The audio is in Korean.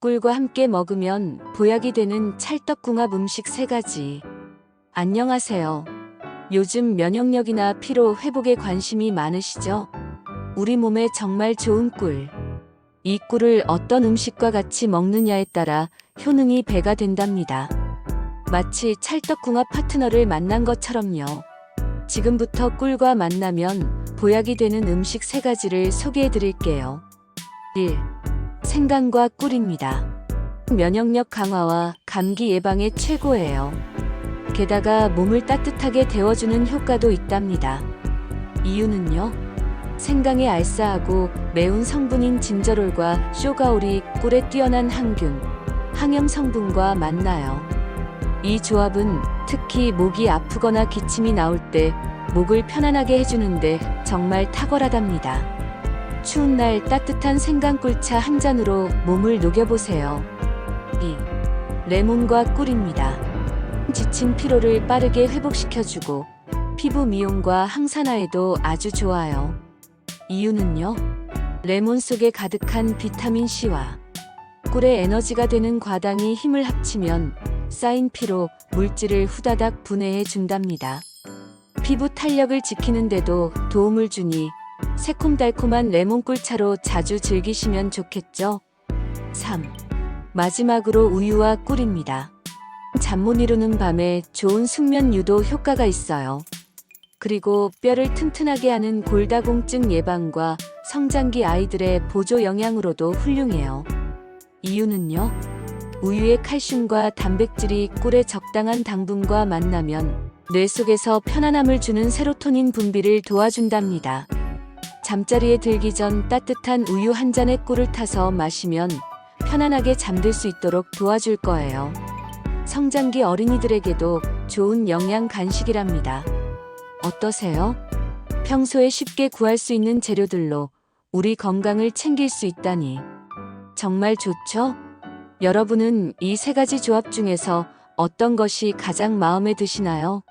꿀과 함께 먹으면 보약이 되는 찰떡궁합 음식 세 가지. 안녕하세요. 요즘 면역력이나 피로 회복에 관심이 많으시죠? 우리 몸에 정말 좋은 꿀. 이 꿀을 어떤 음식과 같이 먹느냐에 따라 효능이 배가 된답니다. 마치 찰떡궁합 파트너를 만난 것처럼요. 지금부터 꿀과 만나면 보약이 되는 음식 세 가지를 소개해 드릴게요. 1. 생강과 꿀입니다. 면역력 강화와 감기 예방에 최고예요. 게다가 몸을 따뜻하게 데워주는 효과도 있답니다. 이유는요? 생강의 알싸하고 매운 성분인 진저롤과 쇼가올이 꿀의 뛰어난 항균, 항염 성분과 만나요. 이 조합은 특히 목이 아프거나 기침이 나올 때 목을 편안하게 해주는데 정말 탁월하답니다. 추운 날 따뜻한 생강꿀차 한 잔으로 몸을 녹여보세요. 2. 레몬과 꿀입니다. 지친 피로를 빠르게 회복시켜주고 피부 미용과 항산화에도 아주 좋아요. 이유는요? 레몬 속에 가득한 비타민 C와 꿀의 에너지가 되는 과당이 힘을 합치면 쌓인 피로 물질을 후다닥 분해해 준답니다. 피부 탄력을 지키는데도 도움을 주니 새콤달콤한 레몬꿀차로 자주 즐기시면 좋겠죠? 3. 마지막으로 우유와 꿀입니다. 잠 못 이루는 밤에 좋은 숙면 유도 효과가 있어요. 그리고 뼈를 튼튼하게 하는 골다공증 예방과 성장기 아이들의 보조 영양으로도 훌륭해요. 이유는요? 우유의 칼슘과 단백질이 꿀의 적당한 당분과 만나면 뇌 속에서 편안함을 주는 세로토닌 분비를 도와준답니다. 잠자리에 들기 전 따뜻한 우유 한 잔에 꿀을 타서 마시면 편안하게 잠들 수 있도록 도와줄 거예요. 성장기 어린이들에게도 좋은 영양 간식이랍니다. 어떠세요? 평소에 쉽게 구할 수 있는 재료들로 우리 건강을 챙길 수 있다니. 정말 좋죠? 여러분은 이 세 가지 조합 중에서 어떤 것이 가장 마음에 드시나요?